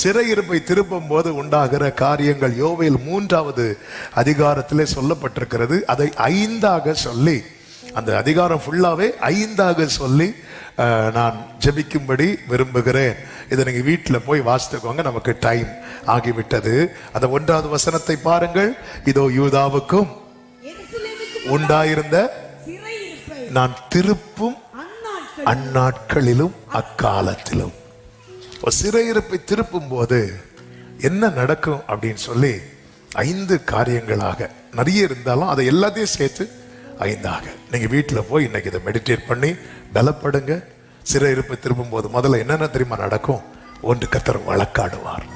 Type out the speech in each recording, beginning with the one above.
சிறையிருப்பை திருப்பும் போது உண்டாகிற காரியங்கள் யோவேல் மூன்றாவது அதிகாரத்திலே சொல்லப்பட்டிருக்கிறது. அதை ஐந்தாக சொல்லி அந்த அதிகாரம் ஃபுல்லாவே ஐந்தாக சொல்லி நான் ஜெபிக்கும்படி விரும்புகிறேன். இதை நீங்க வீட்டில் போய் வாசித்துக்கோங்க நமக்கு டைம் ஆகிவிட்டது. அந்த ஒன்றாவது வசனத்தை பாருங்கள். இதோ யூதாவுக்கும் உண்டாயிருந்த நான் திருப்பும் அந்நாட்கள் அந்நாட்களிலும் அக்காலத்திலும். சிறையிருப்பை திருப்பும் போது என்ன நடக்கும் அப்படின்னு சொல்லி ஐந்து காரியங்களாக நிறைய இருந்தாலும் அதை எல்லாத்தையும் சேர்த்து ஐந்தாக. நீங்க வீட்டில் போய் இன்னைக்கு இதை மெடிடேட் பண்ணி பலப்படுங்க. சிறையிருப்பை திரும்பும் போது முதல்ல என்னென்ன தெரியுமா நடக்கும்? ஒன்று கத்தர் வழக்காடுவார்.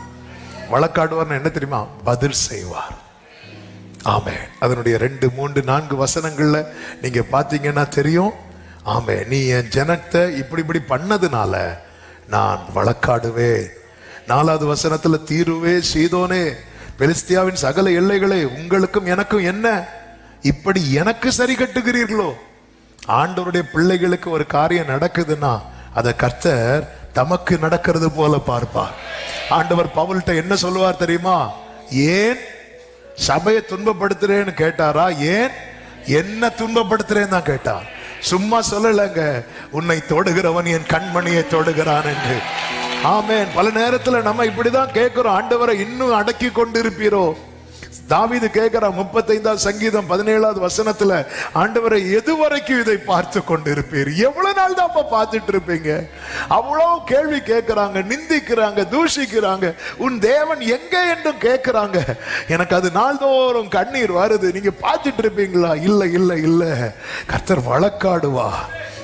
வழக்காடுவார்னு என்ன தெரியுமா? பதில் செய்வார். ஆமே அதனுடைய ரெண்டு மூன்று நான்கு வசனங்கள்ல நீங்க பாத்தீங்கன்னா தெரியும். ஆமே நீ என் ஜனத்தை இப்படி இப்படி பண்ணதுனால நான் வழக்காடுவே. நாலாவது வசனத்துல தீருவே சீதோனே பெலிஸ்தியாவின் சகல எல்லைகளே உங்களுக்கும் எனக்கும் என்ன? இப்படி எனக்கு சரி கட்டுகிறீர்களோ? ஆண்டவருடைய பிள்ளைகளுக்கு ஒரு காரியம் நடக்குதுன்னா அதை கர்த்தர் தமக்கு நடக்கிறது போல பார்ப்பார். ஆண்டவர் பவுல்கிட்ட என்ன சொல்லுவார் தெரியுமா? ஏன் சபையை துன்பப்படுத்துறேன்னு கேட்டாரா? ஏன் என்ன துன்பப்படுத்துறேன்னு தான் கேட்டார். சும்மா சொல்லலைங்க. உன்னை தொடுகிறவன் என் கண்மணியை தொடுகிறான் என்று. ஆமேன். பல நேரத்துல நம்ம இப்படிதான் கேட்கிறோம் ஆண்டவரை இன்னும் அடக்கி கொண்டிருப்பீரோ. தாவிது கேட்கிற முப்பத்தைந்தாவது சங்கீதம் பதினேழாவது வசனத்துல ஆண்டவரை எது வரைக்கும் இதை பார்த்து கொண்டிருப்பீர்? எவ்வளவு நாள் தான் பார்த்துட்டு இருப்பீங்க? அவ்வளவு கேள்வி கேட்கிறாங்க நிந்திக்கிறாங்க தூஷிக்கிறாங்க. உன் தேவன் எங்க என்றும் கேட்கிறாங்க. எனக்கு அது நாள்தோறும் கண்ணீர் வருது. நீங்க பார்த்துட்டு இருப்பீங்களா? இல்ல இல்ல இல்ல. கர்த்தர் வழக்காடுவா.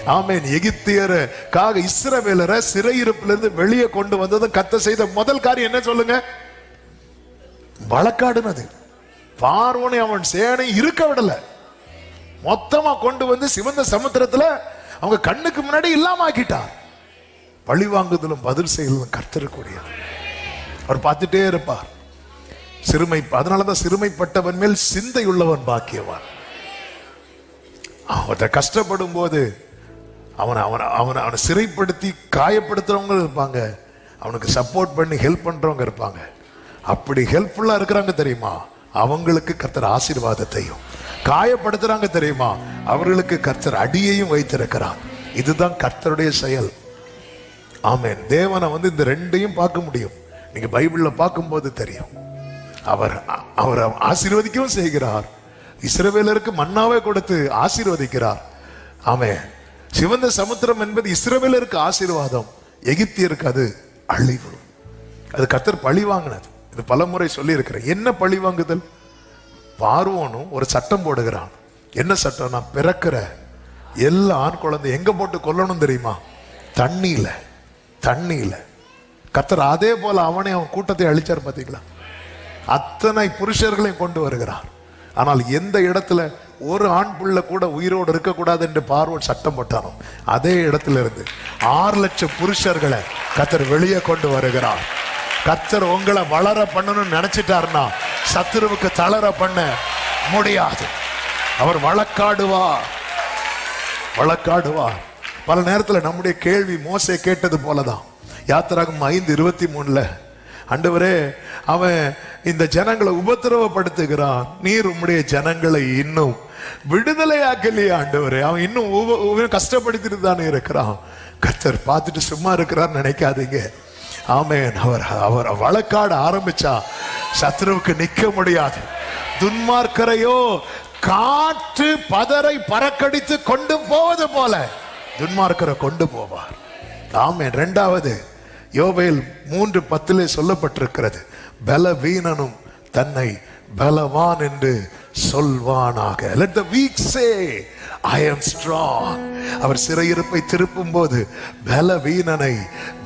ஆமேன். எகிப்தியர் காக இஸ்ரவேலரை சிறையிருப்பிலிருந்து வெளியே கொண்டு வந்ததும் கத்த செய்த முதல் காரியம் என்ன சொல்லுங்க? வழக்காடுனது. பார்வனை அவன் சேனை இருக்க விடல. மொத்தமா கொண்டு வந்து சிவந்த சமுத்திரத்துல அவங்க கண்ணுக்கு முன்னாடி இல்லாம ஆக்கிட்டார் பழி வாங்குதலும் பதில் செய்தலும் கர்த்தருக்குரியது அவர் பார்த்துட்டே இருப்பார். சிறுமை அதனாலதான் சிறுமைப்பட்டவன் மேல் சிந்தை உள்ளவன் பாக்கியவான். அவர்கிட்ட கஷ்டப்படும் போது அவனை அவனை அவனை அவனை சிறைப்படுத்தி காயப்படுத்துறவங்க இருப்பாங்க. அவனுக்கு சப்போர்ட் பண்ணி ஹெல்ப் பண்றவங்க இருப்பாங்க. அப்படி ஹெல்ப்ஃபுல்லா இருக்கிறாங்க தெரியுமா? அவங்களுக்கு கர்த்தர் ஆசீர்வாதத்தையும் காயப்படுத்துறாங்க தெரியுமா? அவர்களுக்கு கர்த்தர் அடியையும் வைத்திருக்கிறார். இதுதான் கர்த்தருடைய செயல். ஆமேன். தேவனை வந்து இந்த ரெண்டையும் பார்க்க முடியும். நீங்க பைபிள்ல பார்க்கும்போது தெரியும். அவர் அவர் ஆசீர்வதிக்கவும் செய்கிறார். இஸ்ரவேலருக்கு மன்னாவே கொடுத்து ஆசீர்வதிக்கிறார். ஆமே சிவந்த சமுத்திரம் என்பது இஸ்ரவேலருக்கு ஆசீர்வாதம். எகிப்தியருக்கு அது அழிவு. அது கத்தர் பழி வாங்கினது இது பலமுறை சொல்லியிருக்கிறேன் என்ன பழி வாங்குதல்? பார்வோனும் ஒரு சட்டம் போடுகிறான். என்ன சட்டம் நான் பிறக்கிற எல்லா ஆண் குழந்தை எங்க போட்டு கொல்லணும் தெரியுமா? தண்ணியில தண்ணியில. கத்தர் அதே போல அவனை அவன் கூட்டத்தை அழிச்சார் பார்த்தீங்களா அத்தனை புருஷர்களையும் கொண்டு வருகிறார். ஆனால் எந்த இடத்துல ஒரு ஆண் புள்ள கூட உயிரோடு இருக்கக்கூடாது என்று பார்வோன் சட்டம் போட்டானோ அதே இடத்துல இருந்து ஆறு லட்சம் புருஷர்களை கத்தர் வெளியே கொண்டு வருகிறார். கத்தர் உங்களை வளர பண்ணணும்னு நினைச்சிட்டாருன்னா சத்துருவுக்கு தளர பண்ண முடியாது. அவர் வழக்காடுவா வழக்காடுவா பல நேரத்துல நம்முடைய கேள்வி மோசை கேட்டது போலதான். யாத்திராகும் ஐந்து இருபத்தி மூணுல அண்டவரே அவன் இந்த ஜனங்களை உபத்திரவப்படுத்துகிறான். நீர் உம்முடைய ஜனங்களை இன்னும் விடுதலையாக்கலையே ஆண்டவரே அவன் இன்னும் கஷ்டப்படுத்திட்டு தானே இருக்கிறான். கத்தர் பார்த்துட்டு சும்மா இருக்கிறான்னு நினைக்காதீங்க. ஆமேன். அவர் அவர் வழக்காட ஆரம்பிச்சா சத்ருவுக்கு நிக்க முடியாது. துன்மார்க்கரையோ காற்று பதரை பறக்கடித்து கொண்டு போவது போல துன்மார்க்கரை கொண்டு போவார். ஆமேன். ரெண்டாவது யோபேல் மூன்று பத்திலே சொல்லப்பட்டிருக்கிறது பலவீனனும் தன்னை பலவான் என்று சொல்வானாக. Let the weak say I am strong அவர் சிறையிருப்பை திருப்பும் போது பலவீனனை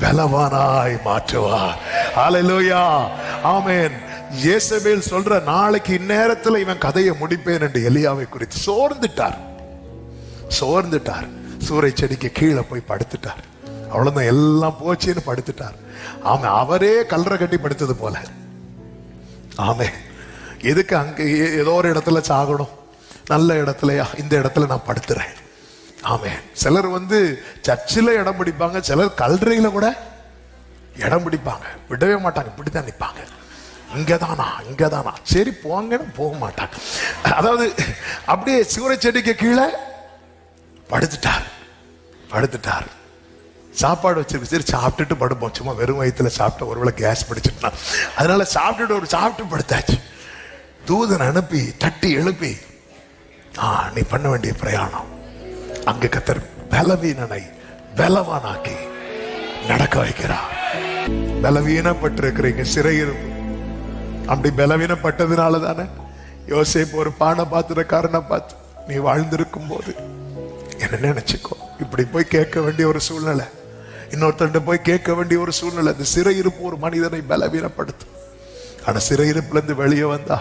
பலவானாய் மாற்றுவார். ஹalleluya ஆமேன் இயேசபேல் சொல்ற நாளைக்கு இந்நேரத்துல இவன் கதையை முடிப்பேன் என்று எலியாவை குறித்து சோர்ந்துட்டார். சோர்ந்துட்டார். சூறை செடிக்கு கீழே போய் படுத்துட்டார். அவ்வளவுதான் எல்லாம் போச்சுன்னு படுத்துட்டார். ஆமா அவரே கல்லறை கட்டி படுத்தது போல. ஆமே எதுக்கு அங்க ஏதோ ஒரு இடத்துல சாகணும்? நல்ல இடத்துலயா? இந்த இடத்துல நான் படுத்துறேன். ஆமே. சிலர் வந்து சர்ச்சில் இடம் பிடிப்பாங்க சிலர் கல்றையில் கூட இடம் பிடிப்பாங்க. விடவே மாட்டாங்க. இப்படித்தான் நிற்பாங்க இங்கதானா? இங்கதானா? சரி போங்கன்னு போக மாட்டாங்க. அதாவது அப்படியே சூரிய செடிக்கு கீழே படுத்துட்டார். படுத்துட்டார். சாப்பாடு வச்சிருக்கு சரி சாப்பிட்டுட்டு படுப்போம். சும்மா வெறும் வயிற்றுல சாப்பிட்ட ஒருவேளை கேஸ் பிடிச்சிட்டான். அதனால சாப்பிட்டுட்டு ஒரு சாப்பிட்டு படுத்தாச்சு. தூதன் அனுப்பி தட்டி எழுப்பி நீ பண்ண வேண்டிய பிரயாணம். அங்க கத்தர் பலவீனனை பலவானாக்கி நடக்க வைக்கிறார். பலவீனப்பட்டிருக்கிறீங்க சிறையிருப்பு அப்படி பலவீனப்பட்டதுனால தானே? யோசிப்பு ஒரு பானை பாத்திரக்காரனை பார்த்து நீ வாழ்ந்திருக்கும் போது என்ன நினைச்சுக்கோ? இப்படி போய் கேட்க வேண்டிய ஒரு சூழ்நிலை. இன்னொருத்தன் போய் கேட்க வேண்டிய ஒரு சூழ்நிலை. இந்த சிறையிருப்பு ஒரு மனிதனை பலவீனப்படுத்தும். ஆனா சிறையிருப்புல இருந்து வெளியே வந்தா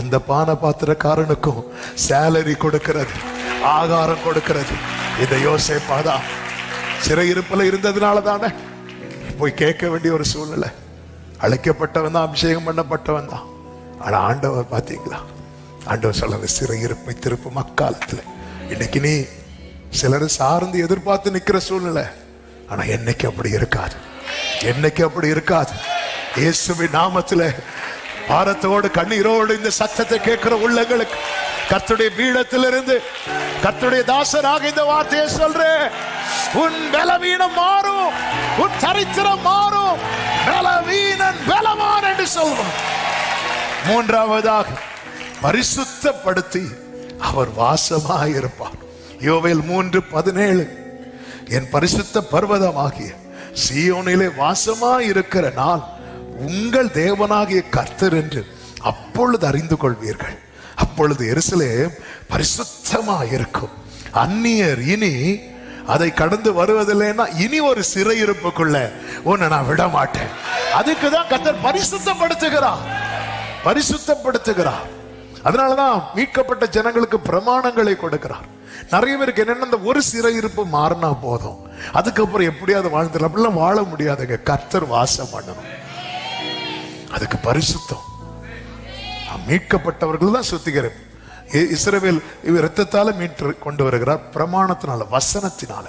அந்த பானை பாத்திரக்காரனுக்கும் சேலரி கொடுக்கிறது ஆகாரம் கொடுக்கிறது. இந்த யோசிப்பாதா சிறையிருப்பில் இருந்ததுனால தானே போய் கேட்க வேண்டிய ஒரு சூழ்நிலை. அழைக்கப்பட்டவன் தான் அபிஷேகம் பண்ணப்பட்டவன் தான். ஆனா ஆண்டவர் பாத்தீங்களா ஆண்டவர் சொல்றது சிறையிருப்பை திருப்பும் அக்காலத்துல. இன்னைக்கு நீ சிலர் சார்ந்து எதிர்பார்த்து நிக்கிற சூழ்நிலை. ஆனா என்னைக்கு அப்படி இருக்காது? என்னைக்கு அப்படி இருக்காது? இயேசுவின் நாமத்துல பாரத்தோடு கண்ணீரோடு இந்த சத்தத்தை கேட்கிற உள்ளங்களுக்கு கத்துடைய பீடத்திலிருந்து கத்துடைய தாசராக இந்த வார்த்தையை சொல்றேன் உன் பலவீனம் மாறும் உன் தரித்திரம் மாறும். பலவீனன் பலவான் என்று சொல்வான் மூன்றாவதாக பரிசுத்தப்படுத்தி அவர் வாசமாயிருப்பார். யோவேல் மூன்று பதினேழு. என் பரிசுத்த பர்வதமாகிய சியோனிலே வாசமாயிருக்கிற நாள் உங்கள் தேவனாகிய கர்த்தர் என்று அப்பொழுது அறிந்து கொள்வீர்கள் அப்பொழுது எரிசலே பரிசுத்தமாக இருக்கும் அந்நியர் இனி அதை கடந்து வருவதில்லைன்னா இனி ஒரு சிறையிருப்புக்குள்ள உன்னை நான் விட மாட்டேன் அதுக்கு தான் கர்த்தர் பரிசுத்தப்படுத்துகிறார். பரிசுத்தப்படுத்துகிறார். அதனாலதான் மீட்கப்பட்ட ஜனங்களுக்கு பிரமாணங்களை கொடுக்கிறார். நிறைய பேருக்கு என்னென்ன இந்த ஒரு சிறையிருப்பு மாறினா போதும். அதுக்கப்புறம் எப்படியாவது வாழ்ந்துடலாம். அப்படிலாம் வாழ முடியாதுங்க. கர்த்தர் வாசம் பண்ணணும். அதுக்கு பரிசுத்தம். மீட்கப்பட்டவர்கள் தான் சுத்திகரிப்பு. இ- இஸ்ரவேல் இவர் ரத்தத்தால மீட்டு கொண்டு வருகிறார் பிரமாணத்தினால வசனத்தினால.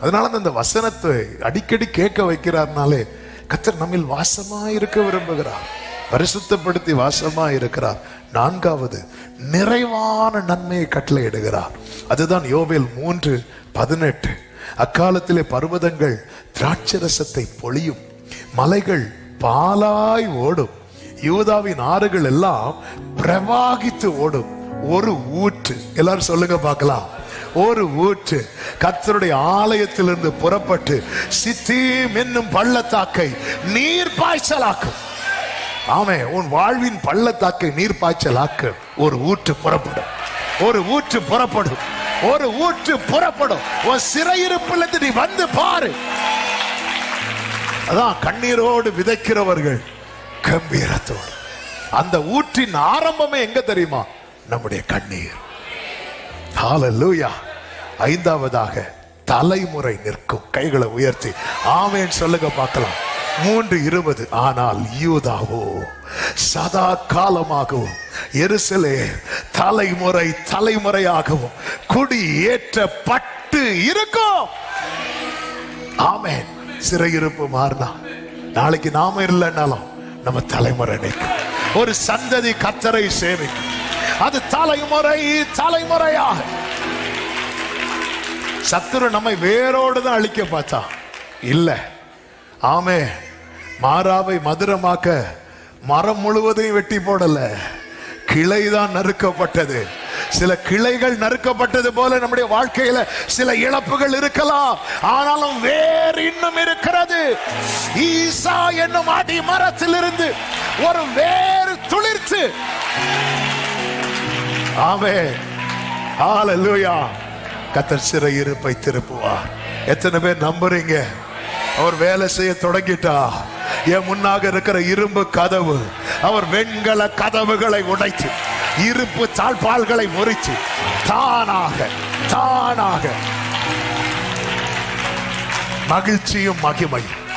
அதனால அந்த இந்த வசனத்தை அடிக்கடி கேட்க வைக்கிறார்னாலே கத்தர் நம்மில் வாசமா இருக்க விரும்புகிறார். பரிசுத்தப்படுத்தி வாசமா இருக்கிறார். நான்காவது நிறைவான நன்மையை கட்டளையிடுகிறார் அதுதான் யோவேல் மூன்று பதினெட்டு. அக்காலத்திலே பர்வதங்கள் திராட்சரசத்தை பொழியும். மலைகள் பாலாய் ஓடும். யூதாவின் ஆறுகள் எல்லாம் பிரவாகித்து ஓடும். ஒரு ஊற்று. எல்லாரும் சொல்லுங்க பார்க்கலாம். ஒரு ஊற்று. கர்த்தருடைய ஆலயத்திலிருந்து புறப்பட்டு சித்தீம் என்னும் பள்ளத்தாக்கை நீர் பாய்ச்சலாக்கும். ஆமே உன் வாழ்வின் பள்ளத்தாக்கை நீர் பாய்ச்சலாக்க. ஒரு ஊற்று புறப்படும். ஒரு ஊற்று புறப்படும். ஒரு ஊற்று புறப்படும். உன் சிறையிருப்பிலிருந்து நீ வந்து பாரு. அதான் கண்ணீரோடு விதைக்கிறவர்கள் கம்பீரத்தோடு. அந்த ஊற்றின் ஆரம்பமே எங்க தெரியுமா? நம்முடைய கண்ணீர். ஹalleluya. ஐந்தாவதாக தலைமுறை நிற்கும். கைகளை உயர்த்தி. ஆமேன். சொல்லுங்க பார்க்கலாம். மூன்று இருபது. ஆனால் யூதாவோ சதா காலமாகவும் எருசலே தலைமுறை தலைமுறையாகவும் குடி ஏற்றப்பட்டு இருக்கும். ஆமேன். சிறையிருப்பு மாறுதான் நாளைக்கு நாம இல்லைன்னாலும் நம்ம தலைமுறை நிற்கும். ஒரு சந்ததி கத்தரை சேமிக்கும். அது தலைமுறை தலைமுறையாக. சத்துரு நம்மை வேரோடு தான் அழிக்க பார்த்தா. இல்ல. ஆமே. மாறாவை மதுரமாக்க மரம் முழுவதையும் வெட்டி போடல. கிளைதான் நறுக்கப்பட்டது. சில கிளைகள் நறுக்கப்பட்டது போல நம்முடைய வாழ்க்கையில சில இழப்புகள் இருக்கலாம். ஆனாலும் வேர் இன்னும் இருக்கிறது. ஈசா என்னும் அடி மரத்திலிருந்து ஒரு வேறு துளிர்த்து. ஆமே. ஹalleluya. கத்தர் சிறை இருப்பை திருப்புவார். எத்தனை பேர் நம்புறீங்க? அவர் வேலை செய்ய தொடங்கிட்டா. என் முன்னாக இருக்கிற இரும்பு கதவு அவர் வெண்கல கதவுகளை உடைத்து. இருப்பு தாழ்பால்களை முறிச்சு. தானாக தானாக. மகிழ்ச்சியும் மகிமையும்.